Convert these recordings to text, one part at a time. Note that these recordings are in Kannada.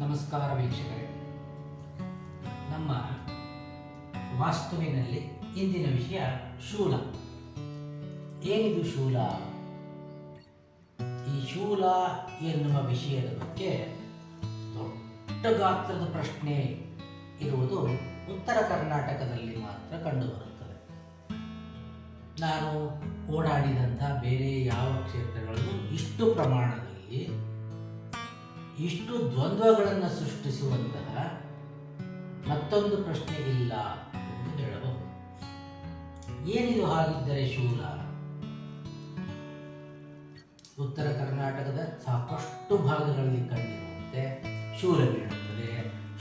ನಮಸ್ಕಾರ ವೀಕ್ಷಕರೇ. ನಮ್ಮ ವಾಸ್ತುವಿನಲ್ಲಿ ಇಂದಿನ ವಿಷಯ ಶೂಲ. ಏನಿದು ಶೂಲ? ಈ ಶೂಲ ಎನ್ನುವ ವಿಷಯದ ಬಗ್ಗೆ ದೊಡ್ಡ ಗಾತ್ರದ ಪ್ರಶ್ನೆ ಇರುವುದು ಉತ್ತರ ಕರ್ನಾಟಕದಲ್ಲಿ ಮಾತ್ರ ಕಂಡುಬರುತ್ತದೆ. ನಾನು ಓಡಾಡಿದಂಥ ಬೇರೆ ಯಾವ ಕ್ಷೇತ್ರಗಳಲ್ಲೂ ಇಷ್ಟು ಪ್ರಮಾಣದಲ್ಲಿ ಇಷ್ಟು ದ್ವಂದ್ವಗಳನ್ನು ಸೃಷ್ಟಿಸುವಂತಹ ಮತ್ತೊಂದು ಪ್ರಶ್ನೆ ಇಲ್ಲ ಎಂದು ಹೇಳಬಹುದು. ಏನಿದು ಹಾಗಿದ್ದರೆ ಶೂಲ? ಉತ್ತರ ಕರ್ನಾಟಕದ ಸಾಕಷ್ಟು ಭಾಗಗಳಲ್ಲಿ ಕಂಡಿರುವಂತೆ ಶೂಲ ಬೀಳುತ್ತದೆ,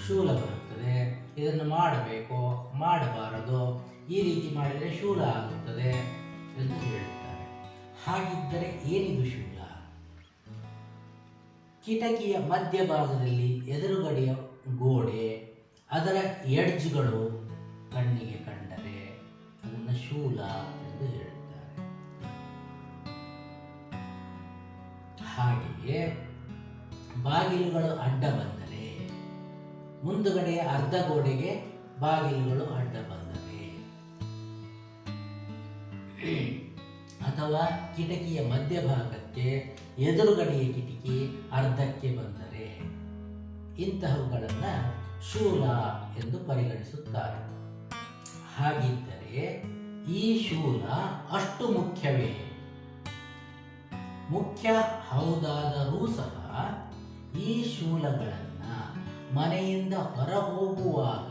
ಶೂಲ ಬರುತ್ತದೆ, ಇದನ್ನು ಮಾಡಬೇಕು, ಮಾಡಬಾರದು, ಈ ರೀತಿ ಮಾಡಿದರೆ ಶೂಲ ಆಗುತ್ತದೆ ಎಂದು ಹೇಳುತ್ತಾರೆ. ಹಾಗಿದ್ದರೆ ಏನಿದು ಶೂಲ? ಕಿಟಕಿಯ ಮಧ್ಯಭಾಗದಲ್ಲಿ ಎದುರುಗಡೆಯ ಗೋಡೆ, ಅದರ ಎಡ್ಜ್ಗಳು ಕಣ್ಣಿಗೆ ಕಂಡರೆ. ಅದನ್ನು ಶೂಲ ಎಂದು ಹೇಳುತ್ತಾರೆ ಹಾಗೆಯೇ ಬಾಗಿಲುಗಳು ಅಡ್ಡ ಬಂದರೆ ಮುಂದುಗಡೆಯ ಅರ್ಧ ಗೋಡೆಗೆ ಬಾಗಿಲುಗಳು ಅಡ್ಡ ಬಂದರೆ. ಅಥವಾ ಕಿಟಕಿಯ ಮಧ್ಯಭಾಗಕ್ಕೆ ಎದುರುಗಡೆಯ ಕಿಟಕಿ ಅರ್ಧಕ್ಕೆ ಬಂದರೆ ಇಂತಹವುಗಳನ್ನು ಶೂಲ ಎಂದು ಪರಿಗಣಿಸುತ್ತಾರೆ. ಹಾಗಿದ್ದರೆ ಈ ಶೂಲ ಅಷ್ಟು ಮುಖ್ಯವೇ? ಮುಖ್ಯ ಹೌದಾದರೂ ಸಹ ಈ ಶೂಲಗಳನ್ನು ಮನೆಯಿಂದ ಹೊರ ಹೋಗುವಾಗ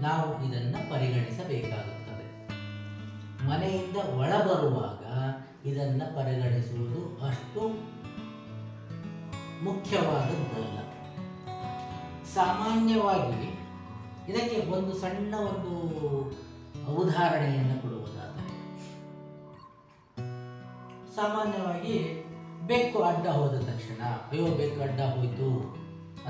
ನಾವು ಇದನ್ನು ಪರಿಗಣಿಸಬೇಕಾಗುತ್ತದೆ. ಮನೆಯಿಂದ ಒಳ ಬರುವಾಗ ಇದನ್ನು ಪರಿಗಣಿಸುವುದು ಅಷ್ಟು ಮುಖ್ಯವಾದದ್ದಲ್ಲ. ಸಾಮಾನ್ಯವಾಗಿ ಇದಕ್ಕೆ ಒಂದು ಸಣ್ಣ ಒಂದು ಉದಾಹರಣೆಯನ್ನು ಕೊಡುವುದಾದರೆ, ಸಾಮಾನ್ಯವಾಗಿ ಬೆಕ್ಕು ಅಡ್ಡ ಹೋದ ತಕ್ಷಣ, ಅಯ್ಯೋ ಬೆಕ್ಕು ಅಡ್ಡ ಹೋಯಿತು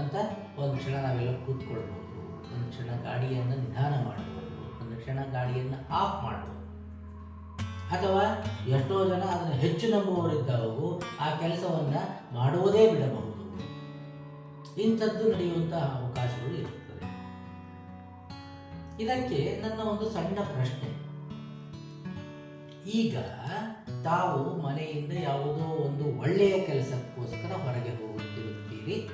ಅಂತ ಒಂದು ಕ್ಷಣ ನಾವೆಲ್ಲ ಕೂತ್ಕೊಳ್ಬೋದು, ಒಂದು ಕ್ಷಣ ಗಾಡಿಯನ್ನು ನಿಧಾನ ಮಾಡಬಹುದು ಒಂದು ಕ್ಷಣ ಗಾಡಿಯನ್ನು ಆಫ್ ಮಾಡಬಹುದು ಅಥವಾ ಎಷ್ಟೋ ಜನ ಅದನ್ನು ಹೆಚ್ಚು ನಂಬುವವರಿದ್ದವು ಆ ಕೆಲಸವನ್ನು ಮಾಡುವುದೇ ಬಿಡಬಹುದು. ಇಂಥದ್ದು ನಡೆಯುವಂತಹ ಅವಕಾಶಗಳು ಇರುತ್ತದೆ ಇದಕ್ಕೆ ನನ್ನ ಒಂದು ಸಣ್ಣ ಪ್ರಶ್ನೆ. ಈಗ ತಾವು ಮನೆಯಿಂದ ಯಾವುದೋ ಒಂದು ಒಳ್ಳೆಯ ಕೆಲಸಕ್ಕೋಸ್ಕರ ಹೊರಗೆ ಹೋಗುತ್ತಿರುತ್ತೀರಿ.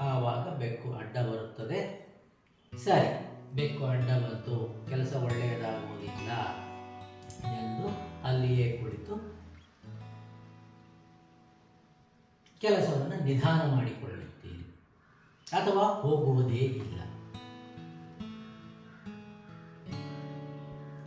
ಆವಾಗ ಬೆಕ್ಕು ಅಡ್ಡ ಬರುತ್ತದೆ. ಸರಿ, ಬೆಕ್ಕು ಅಡ್ಡ ಬಂತು. ಕೆಲಸ ಒಳ್ಳೆಯದಾಗುವುದಿಲ್ಲ. ಅಲ್ಲಿಯೇ ಕುಳಿತು ಕೆಲಸವನ್ನು ನಿಧಾನ ಮಾಡಿಕೊಳ್ಳುತ್ತೀರಿ. ಅಥವಾ ಹೋಗುವುದೇ ಇಲ್ಲ.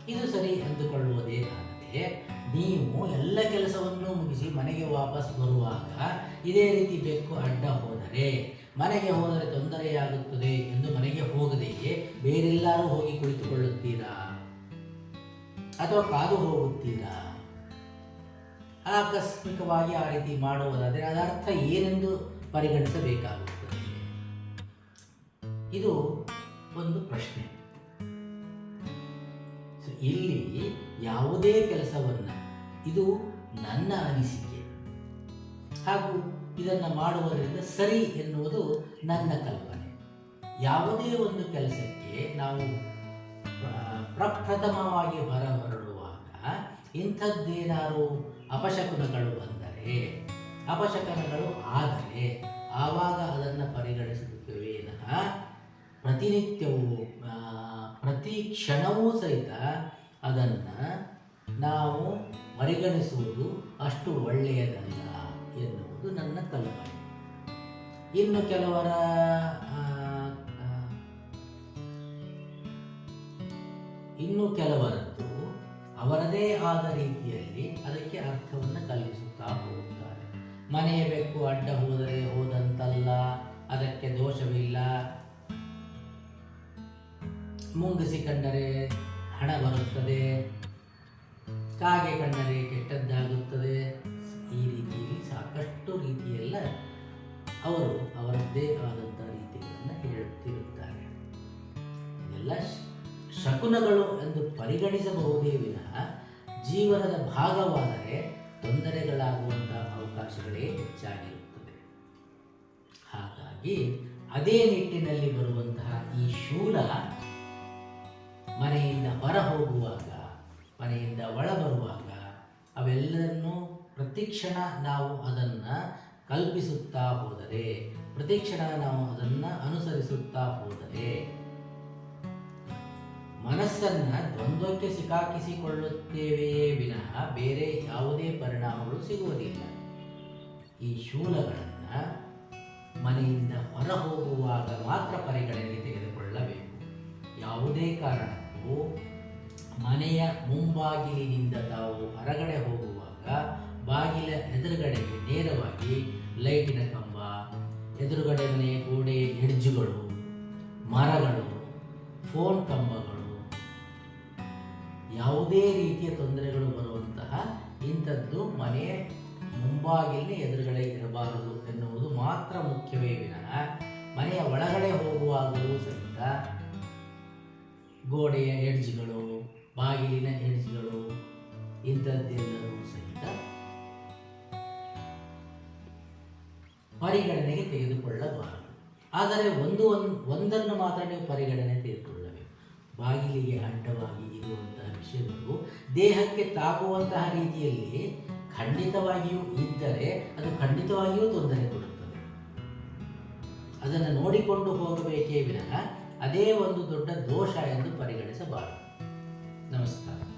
ಇದು ಸರಿ ಎಂದುಕೊಳ್ಳುವುದೇ ಆದರೆ ನೀವು ಎಲ್ಲ ಕೆಲಸವನ್ನು ಮುಗಿಸಿ ಮನೆಗೆ ವಾಪಸ್ ಬರುವಾಗ ಇದೇ ರೀತಿ ಬೆಕ್ಕು ಅಡ್ಡ ಹೋದರೆ, ಮನೆಗೆ ಹೋದರೆ ತೊಂದರೆಯಾಗುತ್ತದೆ ಎಂದು ಮನೆಗೆ ಹೋಗದೆಯೇ ಬೇರೆಲ್ಲರೂ ಹೋಗಿ ಕುಳಿತುಕೊಳ್ಳುತ್ತೀರಾ? ಅಥವಾ ಕಾದು ಹೋಗುತ್ತೀರಾ? ಆಕಸ್ಮಿಕವಾಗಿ ಆ ರೀತಿ ಮಾಡುವುದಾದರೆ ಅದರ ಅರ್ಥ ಏನೆಂದು ಪರಿಗಣಿಸಬೇಕಾಗುತ್ತದೆ. ಇದು ಒಂದು ಪ್ರಶ್ನೆ. ಇಲ್ಲಿ ಯಾವುದೇ ಕೆಲಸವನ್ನ ಇದು ನನ್ನ ಅನಿಸಿಕೆ ಹಾಗೂ ಇದನ್ನು ಮಾಡುವುದರಿಂದ ಸರಿ ಎನ್ನುವುದು ನನ್ನ ಕಲ್ಪನೆ. ಯಾವುದೇ ಒಂದು ಕೆಲಸಕ್ಕೆ ನಾವು ಪ್ರ- ಪ್ರಪ್ರಥಮವಾಗಿ ಹೊರ ಹೊರಡುವಾಗ ಇಂಥದ್ದೇನಾದ್ರು ಅಪಶಕುನಗಳು ಬಂದರೆ, ಅಪಶಕನಗಳು ಆದರೆ ಆವಾಗ ಅದನ್ನು ಪರಿಗಣಿಸುತ್ತೇವೆ ಪ್ರತಿನಿತ್ಯವೂ ಪ್ರತಿ ಕ್ಷಣವೂ ಸಹಿತ ಅದನ್ನು ನಾವು ಪರಿಗಣಿಸುವುದು ಅಷ್ಟು ಒಳ್ಳೆಯದಲ್ಲ ಎನ್ನುವುದು ನನ್ನ ಕಲ್ಪನೆ ಇನ್ನು ಕೆಲವರ ಇನ್ನು ಕೆಲವರದ್ದು ಅವರದೇ ಆದ ರೀತಿಯಲ್ಲಿ ಅದಕ್ಕೆ ಅರ್ಥವನ್ನು ಕಲ್ಪಿಸುತ್ತಾ ಹೋಗುತ್ತಾರೆ. ಮನೆಯ ಬೆಕ್ಕು ಅಡ್ಡ ಹೋದರೆ ಹೋದಂತಲ್ಲ, ಅದಕ್ಕೆ ದೋಷವಿಲ್ಲ. ಮುಂಗಿಸಿ ಕಂಡರೆ ಹಣ ಬರುತ್ತದೆ. ಕಾಗೆ ಕಂಡರೆ ಕೆಟ್ಟದ್ದಾಗುತ್ತದೆ. ಈ ರೀತಿಯಲ್ಲಿ ಸಾಕಷ್ಟು ರೀತಿಯೆಲ್ಲ ಅವರು ಅವರದ್ದೇ ಆದಂಥ ಶಕುನಗಳು ಎಂದು ಪರಿಗಣಿಸಬಹುದೇ ವಿನಃ ಜೀವನದ ಭಾಗವಾದರೆ ತೊಂದರೆಗಳಾಗುವಂತಹ ಅವಕಾಶಗಳೇ ಹೆಚ್ಚಾಗಿರುತ್ತದೆ ಹಾಗಾಗಿ ಅದೇ ನಿಟ್ಟಿನಲ್ಲಿ ಬರುವಂತಹ ಈ ಶೂಲ ಮನೆಯಿಂದ ಹೊರ ಹೋಗುವಾಗ ಮನೆಯಿಂದ ಒಳ ಬರುವಾಗ ಅವೆಲ್ಲರನ್ನೂ ಪ್ರತಿಕ್ಷಣ ನಾವು ಅದನ್ನು ಕಲ್ಪಿಸುತ್ತಾ ಹೋದರೆ, ಪ್ರತಿಕ್ಷಣ ನಾವು ಅದನ್ನು ಅನುಸರಿಸುತ್ತಾ ಹೋದರೆ ಮನಸ್ಸನ್ನ ದ್ವಂದ್ವಕ್ಕೆ ಸಿಕ್ಕಾಕಿಸಿಕೊಳ್ಳುತ್ತೇವೆಯೇ ವಿನಃ ಬೇರೆ ಯಾವುದೇ ಪರಿಣಾಮಗಳು ಸಿಗುವುದಿಲ್ಲ. ಈ ಶೂಲಗಳನ್ನು ಮನೆಯಿಂದ ಹೊರ ಹೋಗುವಾಗ ಮಾತ್ರ ಪರಿಗಣನೆಗೆ ತೆಗೆದುಕೊಳ್ಳಬೇಕು. ಯಾವುದೇ ಕಾರಣಕ್ಕೂ ಮನೆಯ ಮುಂಬಾಗಿಲಿನಿಂದ ತಾವು ಹೊರಗಡೆ ಹೋಗುವಾಗ ಬಾಗಿಲ ಎದುರುಗಡೆಗೆ ನೇರವಾಗಿ ಲೈಟಿನ ಕಂಬ ಎದುರುಗಡೆ ಮನೆಯ ಗೋಡೆ ಹೆಡ್ಜುಗಳು ಮರಗಳು, ಫೋನ್ ಕಂಬಗಳು ಮುಂಬಾಗಿಲಿನ ಎದುರುಗಡೆ ಇರಬಾರದು ಎನ್ನುವುದು ಮಾತ್ರ ಮುಖ್ಯವೇ ವಿನಃ ಮನೆಯ ಒಳಗಡೆ ಹೋಗುವಾಗಲೂ ಸಹಿತ ಗೋಡೆಯ ಎಡ್ಜ್ಗಳು, ಬಾಗಿಲಿನ ಎಡ್ಜ್ಗಳು ಇಂಥದ್ದೆಲ್ಲವೂ ಸಹಿತ ಪರಿಗಣನೆಗೆ ತೆಗೆದುಕೊಳ್ಳಬಾರದು. ಆದರೆ ಒಂದು ಒಂದ್- ಒಂದನ್ನು ಮಾತ್ರ ನೀವು ಪರಿಗಣನೆ ತೆಗೆದುಕೊಳ್ಳಬೇಕು. ಬಾಗಿಲಿಗೆ ಅಡ್ಡವಾಗಿ ಇರುವಂತಹ ವಿಷಯಗಳು ದೇಹಕ್ಕೆ ತಾಗುವಂತಹ ರೀತಿಯಲ್ಲಿ ಖಂಡಿತವಾಗಿಯೂ ಇದ್ದರೆ ಅದು ಖಂಡಿತವಾಗಿಯೂ ತೊಂದರೆ ಕೊಡುತ್ತದೆ. ಅದನ್ನು ನೋಡಿಕೊಂಡು ಹೋಗಬೇಕೇ ವಿನಃ ಅದೇ ಒಂದು ದೊಡ್ಡ ದೋಷ ಎಂದು ಪರಿಗಣಿಸಬಾರದು. ನಮಸ್ಕಾರ.